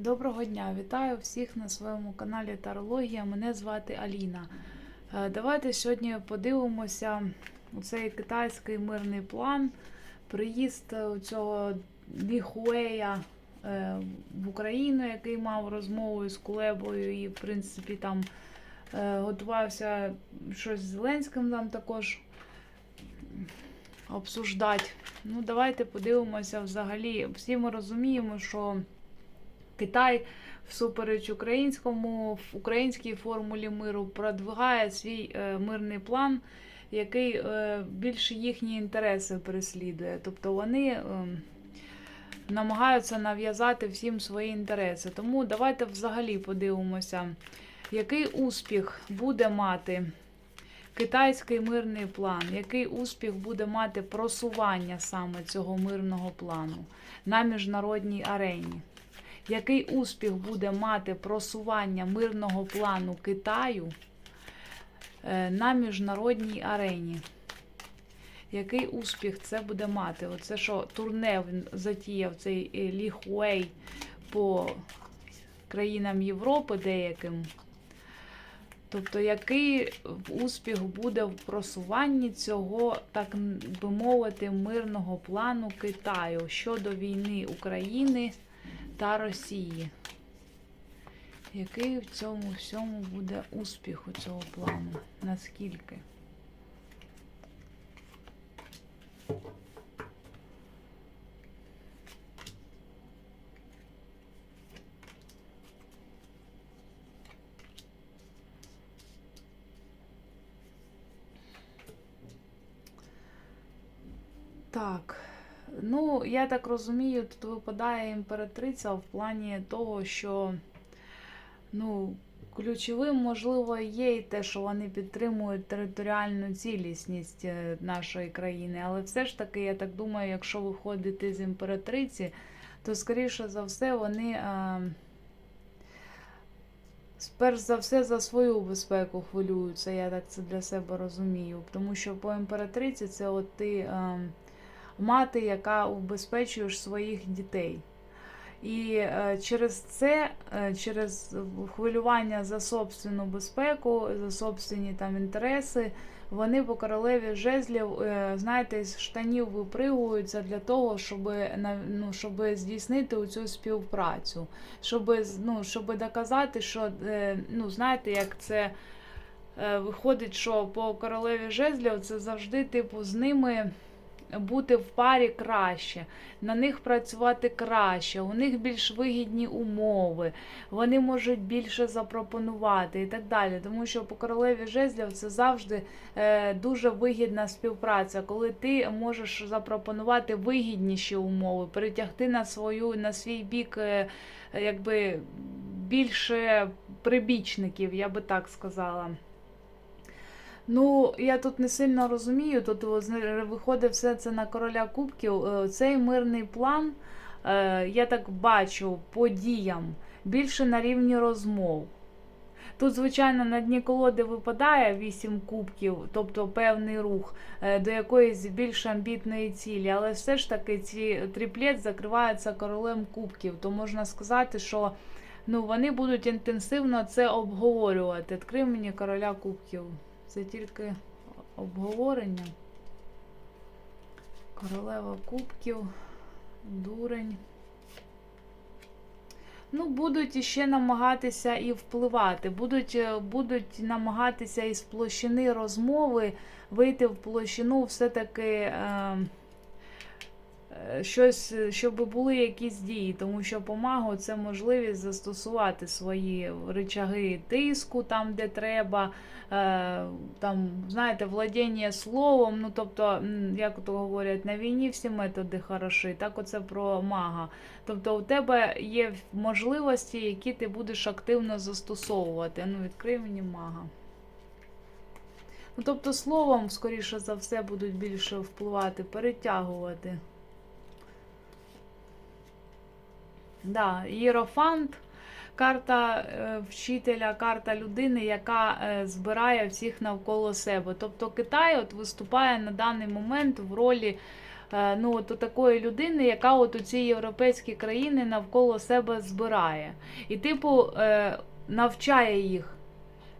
Доброго дня! Вітаю всіх на своєму каналі Тарологія. Мене звати Аліна. Е, Давайте сьогодні подивимося у цей китайський мирний план. Приїзд е, цього Лі Хуея е, в Україну, який мав розмову з Кулебою і, в принципі, там готувався щось з Зеленським там також обсуждати. Ну, давайте подивимося взагалі. Всі ми розуміємо, що Китай всупереч українському в українській формулі миру продвигає свій е, мирний план, який е, більше їхні інтереси переслідує. Тобто вони е, намагаються нав'язати всім свої інтереси. Тому давайте взагалі подивимося, який успіх буде мати. Китайський мирний план, який успіх буде мати просування саме цього мирного плану на міжнародній арені? Який успіх буде мати просування мирного плану Китаю е, на міжнародній арені? Який успіх це буде мати? Оце що турне затіяв цей е, Лі по країнам Європи деяким. Тобто, який успіх буде в просуванні цього, так би мовити, мирного плану Китаю щодо війни України та Росії? Який в цьому всьому буде успіх у цього плану? Наскільки? Так. Ну, я так розумію, тут випадає імператриця в плані того, що ну, ключовим, можливо, є і те, що вони підтримують територіальну цілісність е, нашої країни. Але все ж таки, я так думаю, якщо виходити з імператриці, то, скоріше за все, вони. е, Перш за все за свою безпеку хвилюються, я так це для себе розумію. Тому що по імператриці це от ти е, мати, яка убезпечуєш своїх дітей. І е, через це, е, через хвилювання за собственну безпеку, за собственні там інтереси, вони по королеві жезлів, е, знаєте, з штанів випригуються для того, щоб, ну, щоб здійснити цю співпрацю, щоб, ну, щоб доказати, що, ну, знаєте, як це виходить, що по королеві жезлів це завжди, типу, з ними бути в парі краще, на них працювати краще, у них більш вигідні умови, вони можуть більше запропонувати і так далі. Тому що по королеві жезлів це завжди е, дуже вигідна співпраця, коли ти можеш запропонувати вигідніші умови, перетягти на свою на свій бік е, якби більше прибічників, я би так сказала. Ну, я тут не сильно розумію. Тут виходить все це на короля кубків. Е, Цей мирний план, е, я так бачу, по діям більше на рівні розмов. Тут, звичайно, на дні колоди випадає вісім кубків, тобто певний рух е, до якоїсь більш амбітної цілі, але все ж таки ці тріплет закриваються королем кубків. То можна сказати, що ну, вони будуть інтенсивно це обговорювати. Відкрий мені короля кубків. Це тільки обговорення. Королева кубків, дурень. Ну, будуть іще намагатися і впливати. Будуть, е, будуть намагатися із площини розмови вийти в площину все-таки. Е, Щось, щоб були якісь дії, тому що помагу це можливість застосувати свої ричаги тиску там, де треба, е, там, знаєте, владіння словом. Ну, тобто, як то говорять, на війні всі методи хороші, так оце про мага. Тобто у тебе є можливості, які ти будеш активно застосовувати. Ну, відкрий мені мага. Ну, тобто, словом, скоріше за все, будуть більше впливати, перетягувати. Да, Єрофант, карта е, вчителя, карта людини, яка е, збирає всіх навколо себе. Тобто Китай от виступає на даний момент в ролі е, ну, от такої людини, яка от у ці європейські країни навколо себе збирає. І, типу, навчає їх.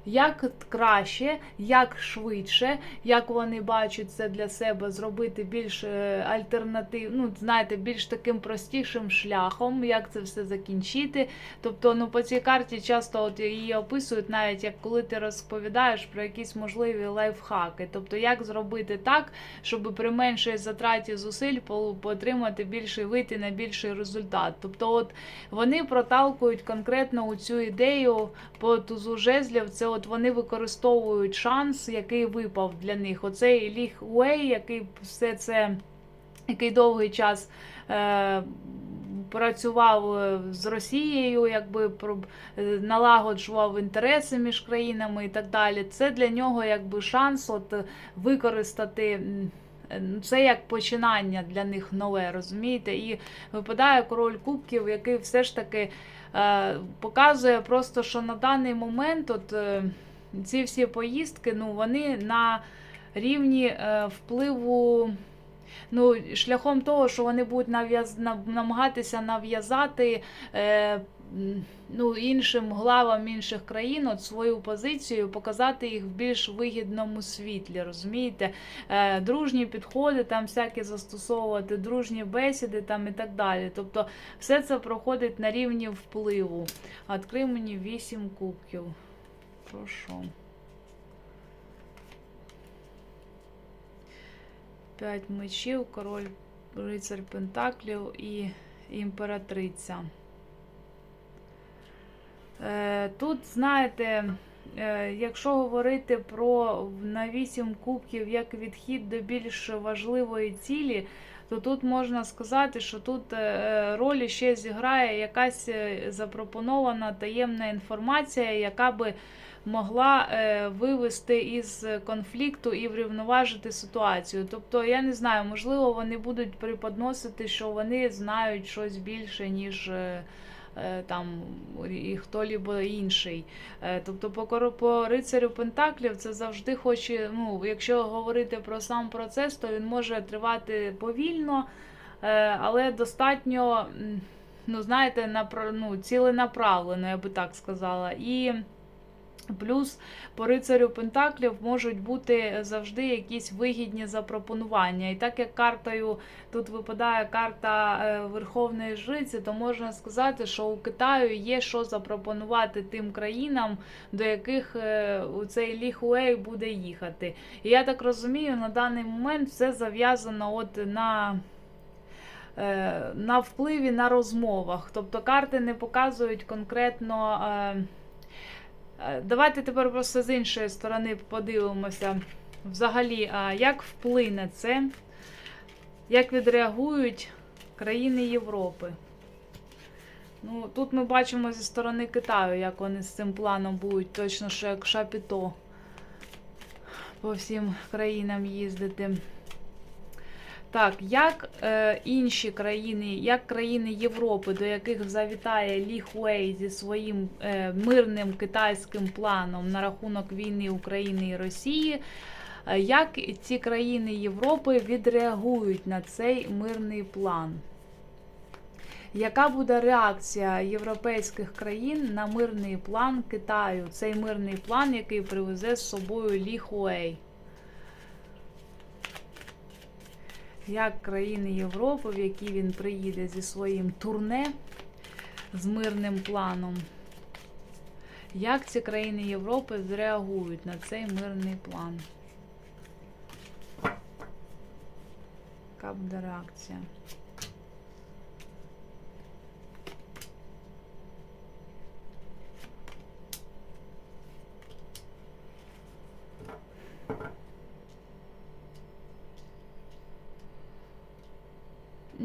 Як краще, як швидше, як вони бачать це для себе, зробити більш е, альтернатив, ну знаєте, більш таким простішим шляхом, як це все закінчити. Тобто, ну по цій карті часто от її описують, навіть як коли ти розповідаєш про якісь можливі лайфхаки. Тобто, як зробити так, щоб при меншій затраті зусиль отримати більший вийти на більший результат. Тобто, от вони проталкують конкретно у цю ідею по тузу жезлів. Це от вони використовують шанс, який випав для них. Оцей Ліх Уей, який все це, який довгий час. Е, Працював е, з Росією, якби е, налагоджував інтереси між країнами і так далі. Це для нього якби шанс от використати це як починання для них нове, розумієте? І випадає король кубків, який все ж таки показує просто, що на даний момент от, е, ці всі поїздки, ну, вони на рівні е, впливу. Ну, шляхом того, що вони будуть нав'яз... намагатися нав'язати е, ну, іншим главам інших країн от свою позицію, показати їх в більш вигідному світлі, розумієте? Е, дружні підходи, там всякі застосовувати, дружні бесіди там і так далі. Тобто все це проходить на рівні впливу. Відкрий мені 8 кубків. Прошу. П'ять мечів, король, рицар Пентаклів і імператриця. Е, тут, знаєте, е, якщо говорити про на 8 кубків як відхід до більш важливої цілі, то тут можна сказати, що тут е, роль ще зіграє якась запропонована таємна інформація, яка би могла вивести із конфлікту і врівноважити ситуацію. Тобто, я не знаю, можливо, вони будуть преподносити, що вони знають щось більше, ніж. Е, Там і хто-либо інший. Е, Тобто по, по рицарю Пентаклів це завжди хоче, ну, якщо говорити про сам процес, то він може тривати повільно, е, але достатньо, ну, знаєте, напра- ну, ціленаправлено, я би так сказала. І Плюс по рицарю Пентаклів можуть бути завжди якісь вигідні запропонування. І так як картою тут випадає карта е, Верховної Жриці, то можна сказати, що у Китаю є що запропонувати тим країнам, до яких е, у цей Ліхуей буде їхати. І я так розумію, на даний момент все зав'язано от на. е, На впливі на розмовах. Тобто карти не показують конкретно. Е, Давайте тепер просто з іншої сторони подивимося. Взагалі, а як вплине це, як відреагують країни Європи. Ну, Тут ми бачимо зі сторони Китаю, як вони з цим планом будуть точно що як шапіто по всім країнам їздити. Так, як е, інші країни, як країни Європи, до яких завітає Лі Хуей зі своїм е, мирним китайським планом на рахунок війни України і Росії, е, як ці країни Європи відреагують на цей мирний план? Яка буде реакція європейських країн на мирний план Китаю? Цей мирний план, який привезе з собою Лі Хуей? Як країни Європи, в які він приїде зі своїм турне з мирним планом. Як ці країни Європи зреагують на цей мирний план? Буде реакція?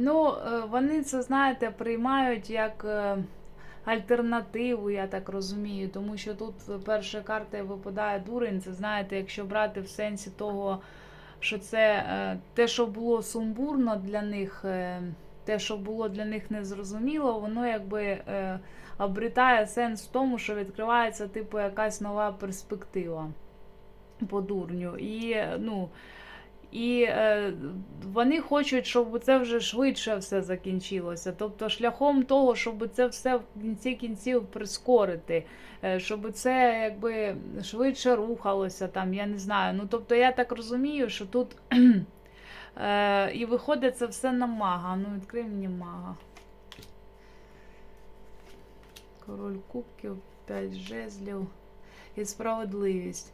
Ну, е, вони це, знаєте, приймають як е, альтернативу, я так розумію, тому що тут перша карта випадає дурень. Це знаєте, якщо брати в сенсі того, що це е, те, що було сумбурно для них, те, що було для них незрозуміло, воно якби обретає сенс в тому, що відкривається, типу, якась нова перспектива по дурню. І, ну. І е, вони хочуть, щоб це вже швидше все закінчилося. Тобто, шляхом того, щоб це все в кінці кінців прискорити, е, щоб це якби швидше рухалося, там, я не знаю. Ну, тобто, я так розумію, що тут е, і виходить це все на мага. Ну, відкрий мені мага. Король кубків, 5 жезлів і справедливість.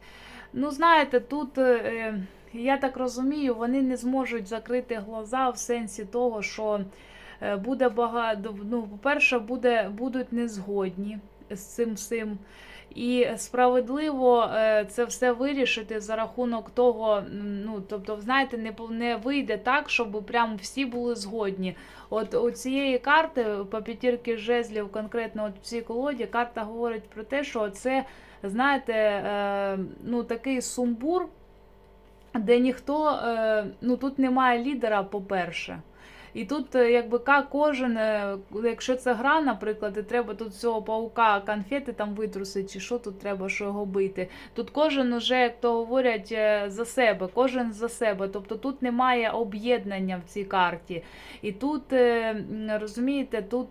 Ну, знаєте, тут, е, я так розумію, вони не зможуть закрити глаза в сенсі того, що е, буде багато. Ну, по-перше, буде, будуть незгодні з цим всім. І справедливо е, це все вирішити за рахунок того, ну тобто, знаєте, не не вийде так, щоб прям всі були згодні. От у цієї карти по п'ятірки жезлів, конкретно от в цій колоді, карта говорить про те, що це, знаєте, е, ну такий сумбур, де ніхто, е, ну тут немає лідера, по-перше. І тут, е, якби ка- кожен, е, якщо це гра, наприклад, і треба тут цього паука конфети там витрусити, чи що тут треба, що його бити. Тут кожен уже, як то говорять, е, за себе, кожен за себе. Тобто тут немає об'єднання в цій карті. І тут, розумієте, тут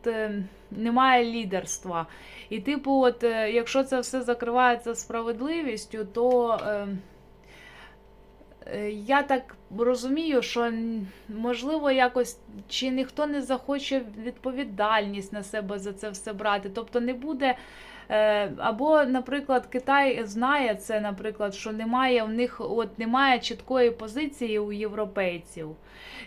немає лідерства. І, типу, от, якщо це все закривається справедливістю, то. Е, Я так розумію, що можливо якось чи ніхто не захоче відповідальність на себе за це все брати. Тобто не буде. е, Або, наприклад, Китай знає це, наприклад, що немає в них от немає чіткої позиції у європейців.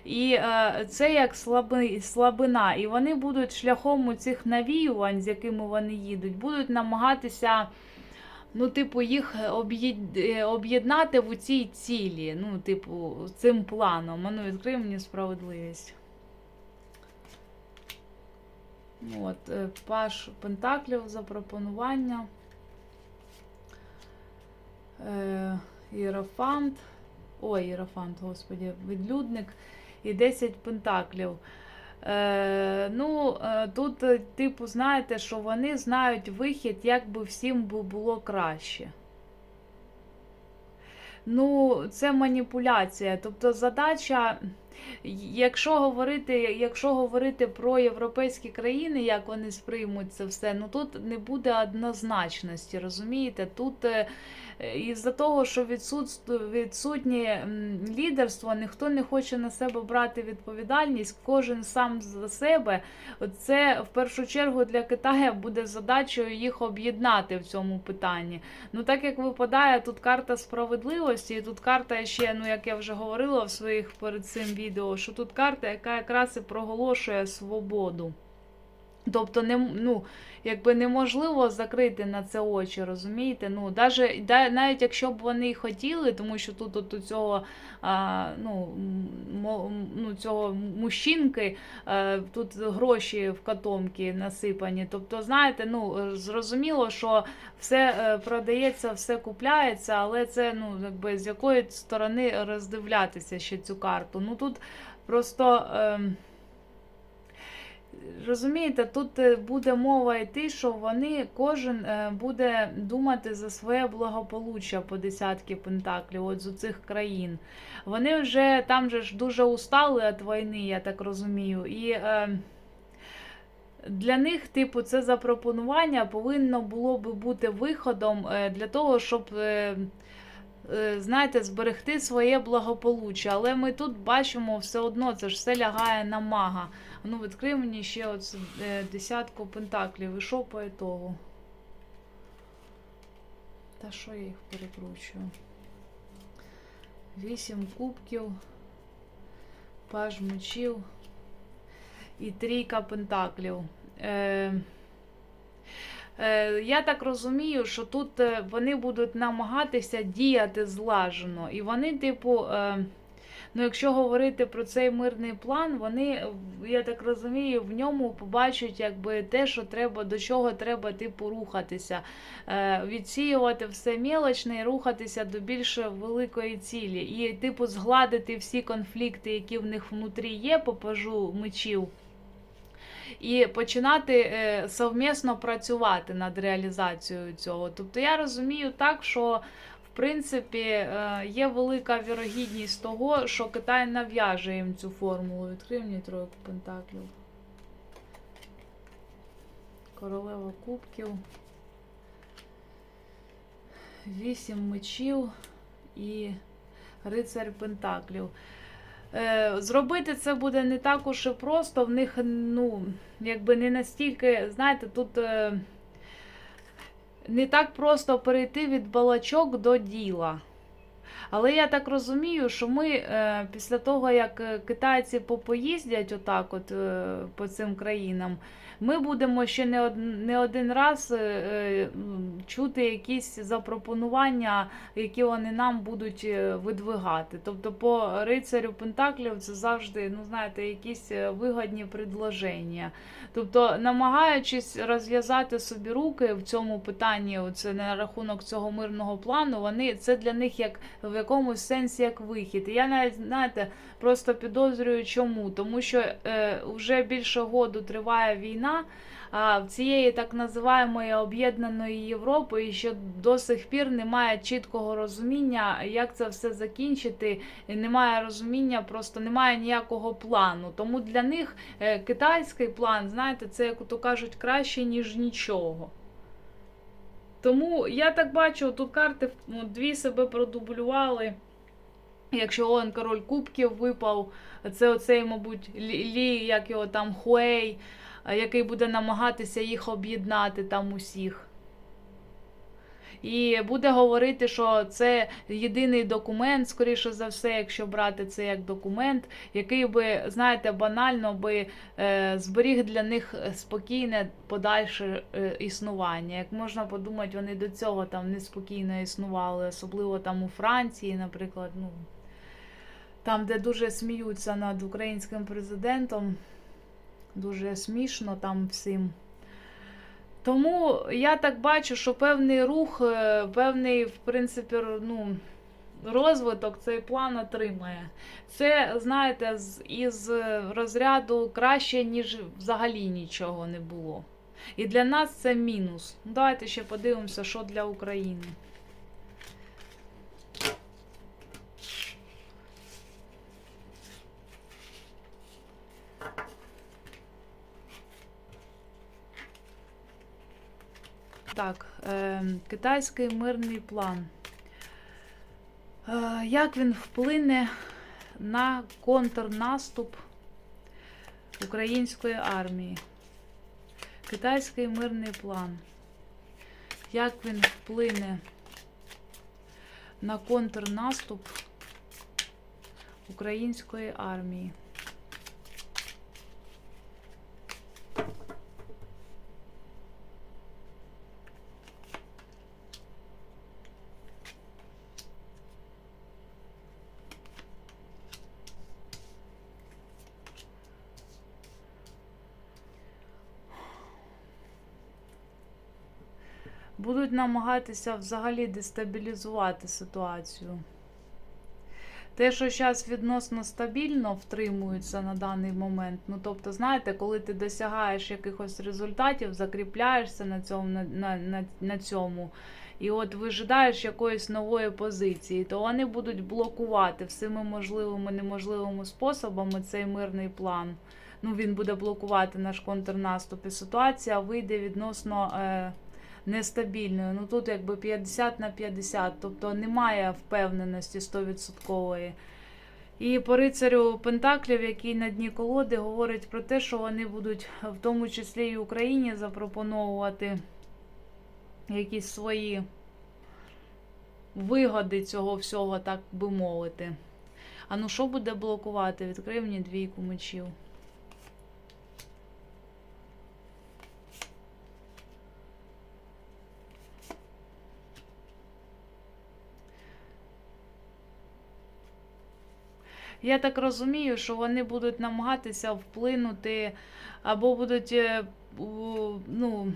І е, це як слаби, слабина. І вони будуть шляхом у цих навіювань, з якими вони їдуть, будуть намагатися ну, типу, їх е, об'єднати в цій цілі. Ну, типу, цим планом. А Ну, відкрий мені справедливість. От, е, Паш Пентаклів запропонування. Е, Іерофант. Ой, Іерофант, господі, відлюдник. І 10 пентаклів. Е, ну, е, тут, е, типу, знаєте, що вони знають вихід, як би всім було краще. Ну, це маніпуляція. Тобто задача, якщо говорити, якщо говорити про європейські країни, як вони сприймуть це все, ну тут не буде однозначності, розумієте? Тут е, із-за того, що відсутнє лідерство, ніхто не хоче на себе брати відповідальність, кожен сам за себе. Це в першу чергу для Китаю буде задачею їх об'єднати в цьому питанні. Ну, так як випадає тут карта справедливості, і тут карта ще, ну як я вже говорила в своїх перед цим відео, що тут карта, яка якраз і проголошує свободу. Тобто, не, ну, якби неможливо закрити на це очі, розумієте? Ну, даже, да, навіть якщо б вони хотіли, тому що тут от у цього, а, ну, ну, цього мужчинки, а, тут гроші в котомки насипані. Тобто, знаєте, ну, зрозуміло, що все е, продається, все купляється, але це ну, якби, з якої сторони роздивлятися ще цю карту. Ну, тут просто. ем, Розумієте, тут е, буде мова йти, що вони кожен е, буде думати за своє благополуччя по десятки пентаклів, от з цих країн. Вони вже там же ж дуже устали від війни, я так розумію. І е, для них, типу, це запропонування повинно було би бути виходом е, для того, щоб. Е, Знаєте, зберегти своє благополуччя, але ми тут бачимо все одно, це ж все лягає на мага. Ну, відкрий мені ще оце, е, десятку пентаклів. І що по ітогу? Та що я їх перекручую? Вісім кубків, паж мечів і трійка пентаклів. Е, е, я так розумію, що тут е, вони будуть намагатися діяти злажено. І вони, типу. Е, Ну, якщо говорити про цей мирний план, вони, я так розумію, в ньому побачать якби те, що треба, до чого треба типу рухатися, е, відсіювати все мілочне і рухатися до більш великої цілі. І, типу, згладити всі конфлікти, які в них внутрі є, по пажу мечів. І починати е, совмісно працювати над реалізацією цього. Тобто я розумію так, що в принципі, е, є велика вірогідність того, що Китай нав'яже їм цю формулу. Відкрив мені тройку пентаклів. Королева кубків. Вісім мечів і рицарь пентаклів. Е, Зробити це буде не так уж і просто. В них, ну, якби не настільки, знаєте, тут е, не так просто перейти від балачок до діла. Але я так розумію, що ми е, після того, як китайці попоїздять отак от по цим країнам, ми будемо ще не, не один раз е, е, чути якісь запропонування, які вони нам будуть е, видвигати. Тобто по рицарю Пентаклів це завжди, ну знаєте, якісь вигодні предложення. Тобто, намагаючись розв'язати собі руки в цьому питанні, це на рахунок цього мирного плану, вони це для них як в якомусь сенсі як вихід. Я навіть знаєте, просто підозрюю, чому. Тому що е, вже більше году триває війна. А в цієї так називаємої об'єднаної Європи і ще до сих пір немає чіткого розуміння, як це все закінчити. І немає розуміння, просто немає ніякого плану. Тому для них е, китайський план, знаєте, це як то кажуть, краще ніж нічого. Тому я так бачу, тут карти ну, дві себе продублювали. Якщо он король кубків випав, це оцей, мабуть, Лі, як його там Хуей, який буде намагатися їх об'єднати там усіх. І буде говорити, що це єдиний документ, скоріше за все, якщо брати це як документ, який би, знаєте, банально би е, зберіг для них спокійне подальше е, існування. Як можна подумати, вони до цього там неспокійно існували, особливо там у Франції, наприклад, ну там, де дуже сміються над українським президентом, дуже смішно там всім. Тому я так бачу, що певний рух, е, певний, в принципі, ну, розвиток цей план отримає. Це, знаєте, із розряду краще, ніж взагалі нічого не було. І для нас це мінус. Ну, Давайте ще подивимося, що для України. Так, е, китайський мирний план. Е, як він вплине на контрнаступ української армії? Китайський мирний план. Як він вплине на контрнаступ української армії? Будуть намагатися взагалі дестабілізувати ситуацію. Те, що зараз відносно стабільно втримується на даний момент. Ну, тобто, знаєте, коли ти досягаєш якихось результатів, закріпляєшся на цьому, на, на, на, на цьому, і от вижидаєш якоїсь нової позиції, то вони будуть блокувати всіми можливими неможливими способами цей мирний план. Ну, він буде блокувати наш контрнаступ, і ситуація вийде відносно. Е, нестабільною. Ну тут якби 50 на 50, тобто немає впевненості 100%. І по рицарю Пентаклів, який на дні колоди, говорить про те, що вони будуть в тому числі і Україні запропоновувати якісь свої вигоди цього всього, так би мовити. А ну що буде блокувати? Відкрий мені двійку мечів. Я так розумію, що вони будуть намагатися вплинути або будуть, е, ну,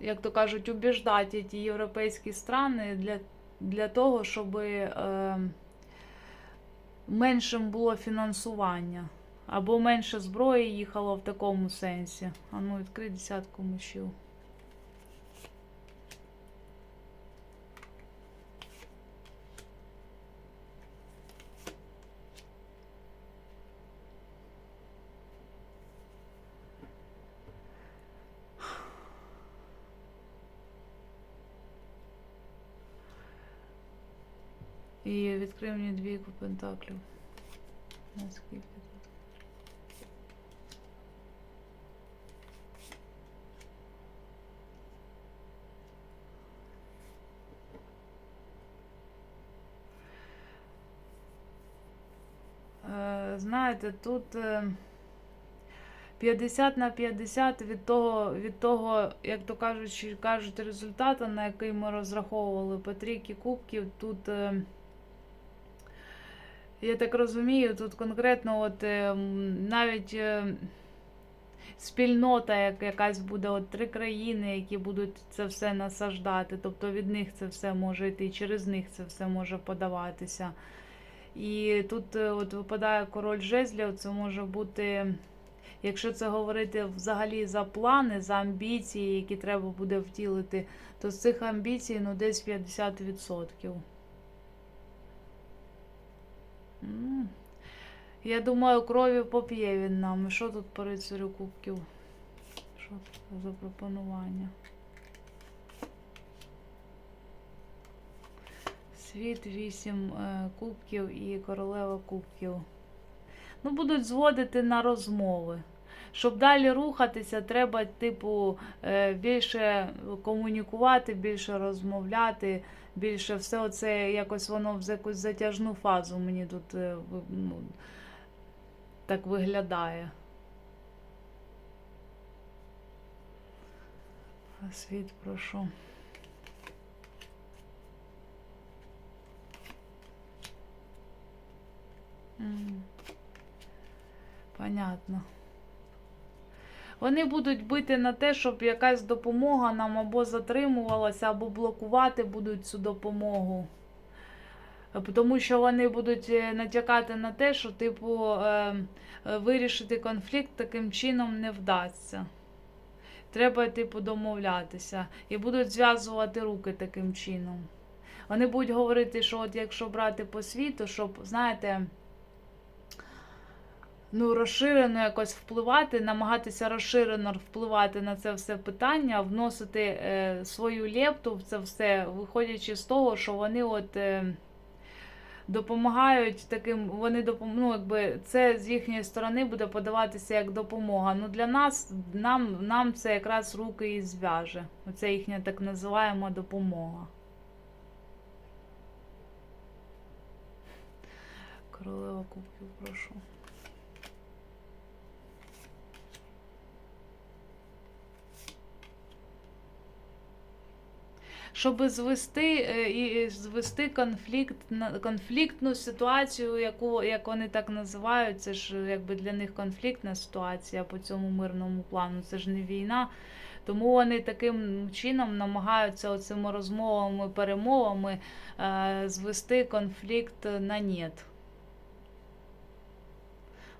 як то кажуть, убіждати ті європейські страни для, для того, щоб е, меншим було фінансування. Або менше зброї їхало в такому сенсі. А ну, відкрий десятку мечів. І відкрий мені двійку пентаклів. Наскільки? Е, Знаєте, тут е, 50 на 50 від того, від того, як то кажуть, кажуть, результату, на який ми розраховували по трійки кубків, тут, е, я так розумію, тут конкретно от е, навіть е, спільнота, як якась буде, от три країни, які будуть це все насаждати, тобто від них це все може йти, через них це все може подаватися. І тут е, от випадає король жезлів, це може бути, якщо це говорити взагалі за плани, за амбіції, які треба буде втілити, то з цих амбіцій ну, десь 50%. Я думаю, крові поп'є він нам. Що тут по рицарю кубків? Що тут за пропонування? Світ, вісім е, кубків і королева кубків. Ну, будуть зводити на розмови. Щоб далі рухатися, треба, типу, е, більше комунікувати, більше розмовляти, більше все оце якось воно в якусь затяжну фазу мені тут е, ну, так виглядає. Світ прошу. Понятно. Вони будуть бити на те, щоб якась допомога нам або затримувалася, або блокувати будуть цю допомогу. Тому що вони будуть е, натякати на те, що, типу, е, е, вирішити конфлікт таким чином не вдасться. Треба, типу, домовлятися. І будуть зв'язувати руки таким чином. Вони будуть говорити, що от якщо брати по світу, щоб, знаєте, ну, розширено якось впливати, намагатися розширено впливати на це все питання, вносити е, свою лепту в це все, виходячи з того, що вони от. Е, Допомагають таким, вони допом... ну, якби це з їхньої сторони буде подаватися як допомога. Ну для нас, нам, нам це якраз руки і зв'яже. Оце їхня так називаємо допомога. Королева кубків, прошу. Щоб звести е, і звести конфлікт конфліктну ситуацію, яку як вони так називають, це ж якби для них конфліктна ситуація по цьому мирному плану. Це ж не війна. Тому вони таким чином намагаються оцими розмовами, перемовами е, звести конфлікт на нет.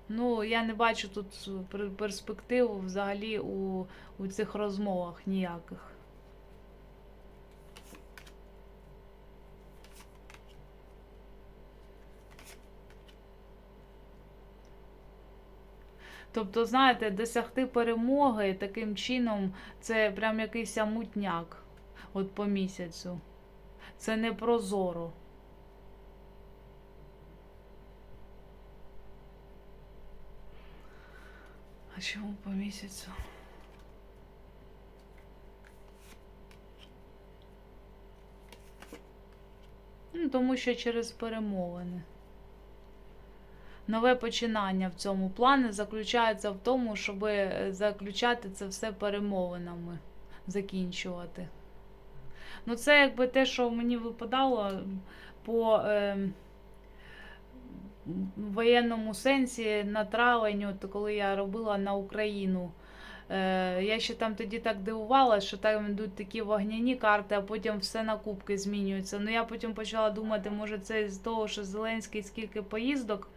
Ну, я не бачу тут пер- перспектив взагалі у, у цих розмовах ніяких. Тобто, знаєте, досягти перемоги таким чином це прям якийсь мутняк от по місяцю. Це не прозоро. А чому по місяцю? Ну, тому що через перемовини. Нове починання в цьому плані заключається в тому, щоб заключати це все перемовинами, закінчувати. Ну, це якби те, що мені випадало по е, воєнному сенсі на травень, от коли я робила на Україну. Е, я ще там тоді так дивувалася, що там йдуть такі вогняні карти, а потім все на кубки змінюється. Ну я потім почала думати, може це з того, що Зеленський скільки поїздок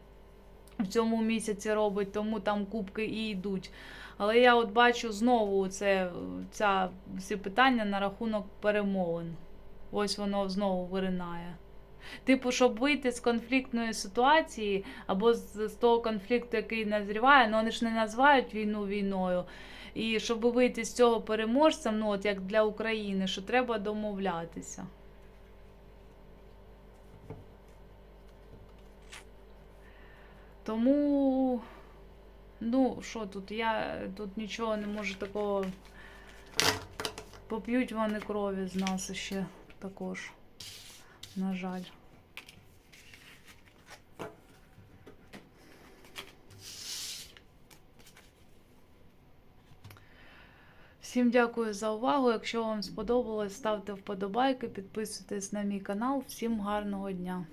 в цьому місяці робить, тому там кубки і йдуть. Але я от бачу знову це, ця, всі питання на рахунок перемовин. Ось воно знову виринає. Типу, щоб вийти з конфліктної ситуації або з, з того конфлікту, який назріває, ну вони ж не називають війну війною. І щоб вийти з цього переможцем, ну от як для України, що треба домовлятися. Тому, ну, що тут, я тут нічого не можу такого. Поп'ють вони крові з нас ще також. На жаль. Всім дякую за увагу. Якщо вам сподобалось, ставте вподобайки, підписуйтесь на мій канал. Всім гарного дня!